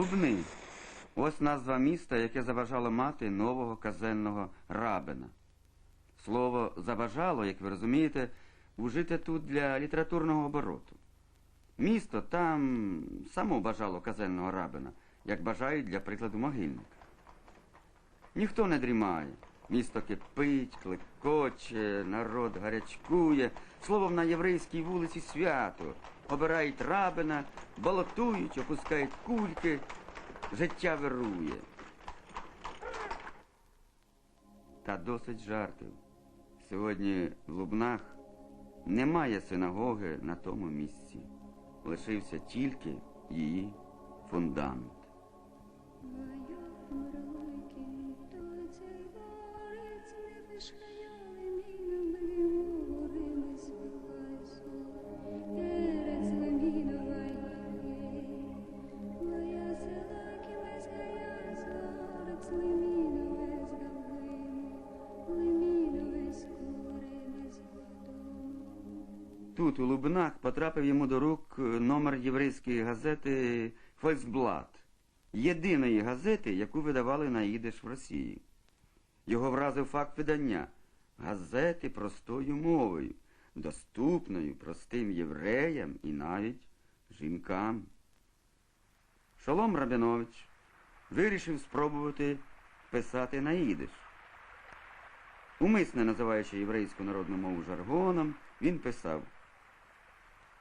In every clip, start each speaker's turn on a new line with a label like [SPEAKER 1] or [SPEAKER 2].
[SPEAKER 1] Лубни. Ось назва міста, яке заважало мати нового казенного рабина. Слово забажало, як ви розумієте, вжите тут для літературного обороту. Місто там само бажало казенного рабина, як бажають для прикладу могильника. Ніхто не дрімає. Місто кипить, клекоче, народ гарячкує. Словом, на єврейській вулиці свято. Обирають рабина, балотують, опускають кульки, життя вирує. Та досить жартів. Сьогодні в Лубнах немає синагоги на тому місці. Лишився тільки її фундамент. Тут, у Лубнах, потрапив йому до рук е, номер єврейської газети «Фольксблат», єдиної газети, яку видавали на ідиш в Росії. Його вразив факт видання газети простою мовою, доступною простим євреям і навіть жінкам. Шолом Рабінович вирішив спробувати писати на ідиш. Умисне називаючи єврейську народну мову жаргоном, він писав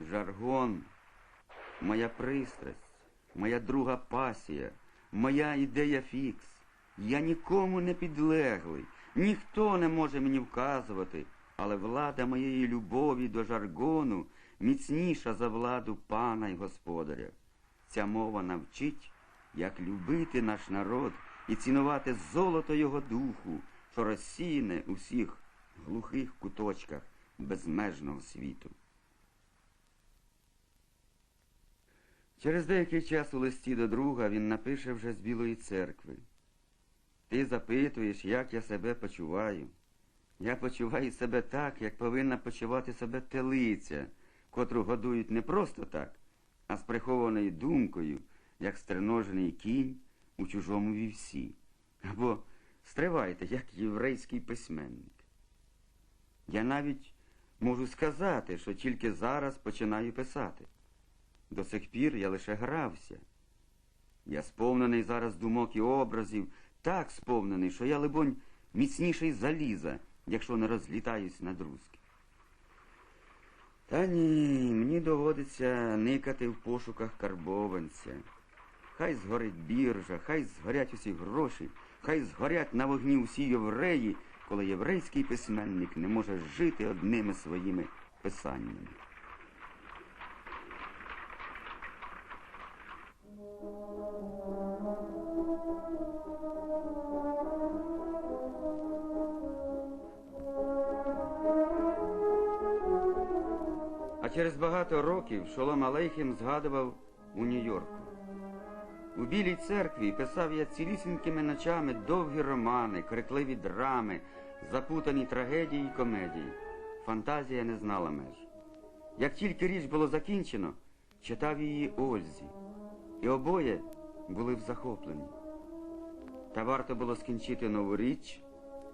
[SPEAKER 1] Жаргон, моя пристрасть, моя друга пасія, моя ідея фікс. Я нікому не підлеглий, ніхто не може мені вказувати, але влада моєї любові до жаргону міцніша за владу пана й господаря. Ця мова навчить, як любити наш народ і цінувати золото його духу, що розсіяне у всіх глухих куточках безмежного світу. Через деякий час у листі до друга він напише вже з Білої церкви. Ти запитуєш, як я себе почуваю. Я почуваю себе так, як повинна почувати себе телиця, котру годують не просто так, а з прихованою думкою, як стриножений кінь у чужому вівсі. Або стривайте, як єврейський письменник. Я навіть можу сказати, що тільки зараз починаю писати. До сих пір я лише грався. Я сповнений зараз думок і образів, так сповнений, що я, либонь, міцніший заліза, якщо не розлітаюсь на друзки. Та ні, мені доводиться никати в пошуках карбованця. Хай згорить біржа, хай згорять усі гроші, хай згорять на вогні усі євреї, коли єврейський письменник не може жити одними своїми писаннями. Через багато років Шолом Алейхім згадував у Нью-Йорку. У Білій церкві писав я цілісінькими ночами довгі романи, крикливі драми, запутані трагедії й комедії. Фантазія не знала меж. Як тільки річ було закінчено, читав її Ользі, і обоє були в захопленні. Та варто було скінчити нову річ,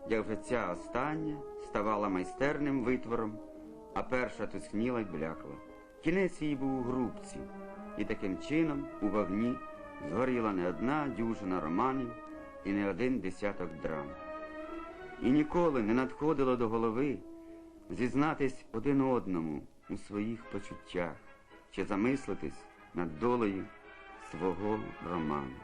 [SPEAKER 1] як вже ця остання ставала майстерним витвором, а перша тускніла й блякла. Кінець її був у грубці, і таким чином у вогні згоріла не одна дюжина романів і не один десяток драм. І ніколи не надходило до голови зізнатись один одному у своїх почуттях чи замислитись над долею свого роману.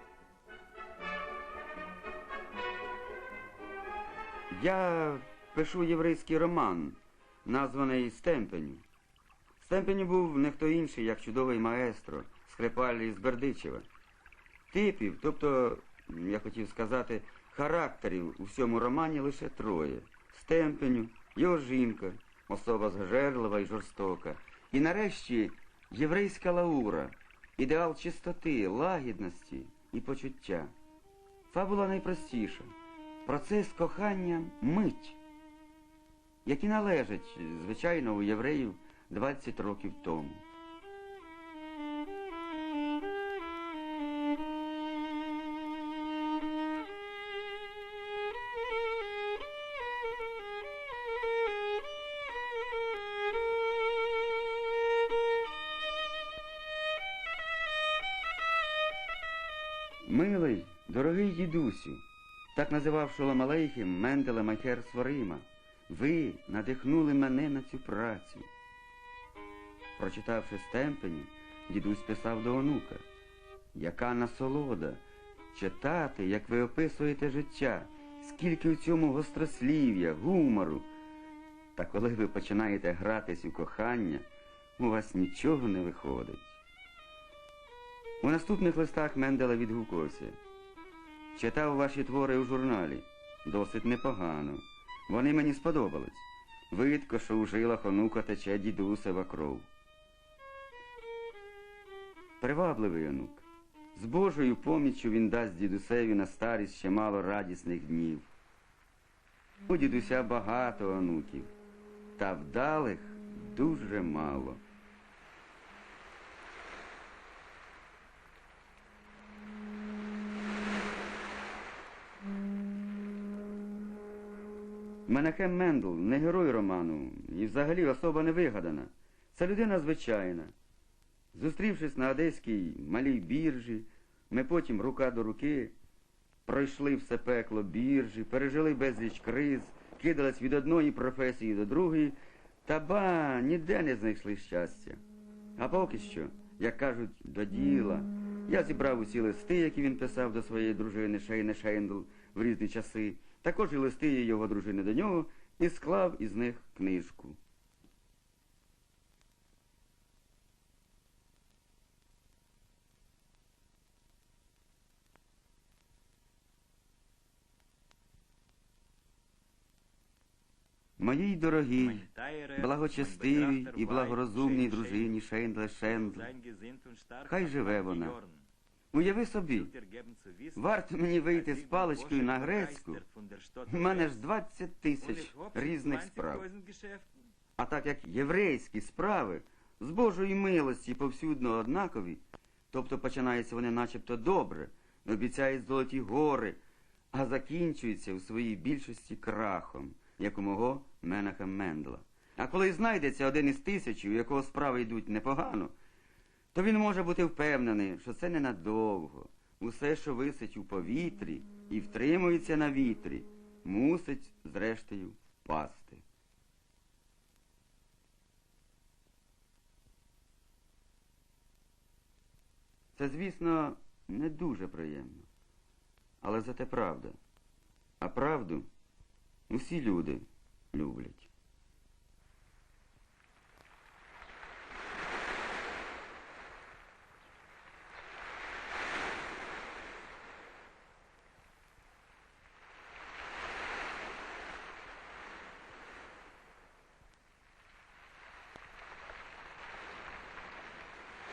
[SPEAKER 1] Я пишу єврейський роман, названий Стемпеню. Стемпеню був не хто інший, як чудовий маестро, скрипаль із Бердичева. Типів, тобто, я хотів сказати, характерів у всьому романі лише троє. Стемпеню, його жінка, особа згажерлива і жорстока. І нарешті єврейська лаура, ідеал чистоти, лагідності і почуття. Фабула найпростіша. Процес кохання мить, які належить звичайно, у євреїв 20 років тому. Милий, дорогий дідусю, так називав Шоломалейхім Менделе Махер Сворима. Ви надихнули мене на цю працю. Прочитавши стемпені, дідусь писав до онука. Яка насолода читати, як ви описуєте життя, скільки в цьому гострослів'я, гумору. Та коли ви починаєте гратись у кохання, у вас нічого не виходить. У наступних листах Мендела відгукувався. Читав ваші твори у журналі. Досить непогано. Вони мені сподобались. Видко, що у жилах онука тече дідусева кров. Привабливий онук. З Божою поміччю він дасть дідусеві на старість ще мало радісних днів. У дідуся багато онуків, та вдалих дуже мало. Менахем Мендл не герой роману і взагалі особа невигадана. Це людина звичайна. Зустрівшись на одеській малій біржі, ми потім рука до руки пройшли все пекло біржі, пережили безліч криз, кидались від одної професії до другої, та ба, ніде не знайшли щастя. А поки що, як кажуть, до діла. Я зібрав усі листи, які він писав до своєї дружини Шейне Шейндл в різні часи, також і листи його дружини до нього, і склав із них книжку. Моїй дорогій, благочестивій і благорозумній дружині Шейндле Шендл,
[SPEAKER 2] Хай живе вона.
[SPEAKER 1] Уяви собі, варто мені вийти з паличкою на грецьку, у мене ж 20 тисяч різних справ. А так як єврейські справи з Божої милості повсюдно однакові, тобто починаються вони начебто добре, обіцяють золоті гори, а закінчуються в своїй більшості крахом, як у мого Менаха Мендла. А коли знайдеться один із тисячі, у якого справи йдуть непогано, то він може бути впевнений, що це ненадовго. Усе, що висить у повітрі і втримується на вітрі, мусить, зрештою, впасти. Це, звісно, не дуже приємно. Але зате правда. А правду усі люди люблять.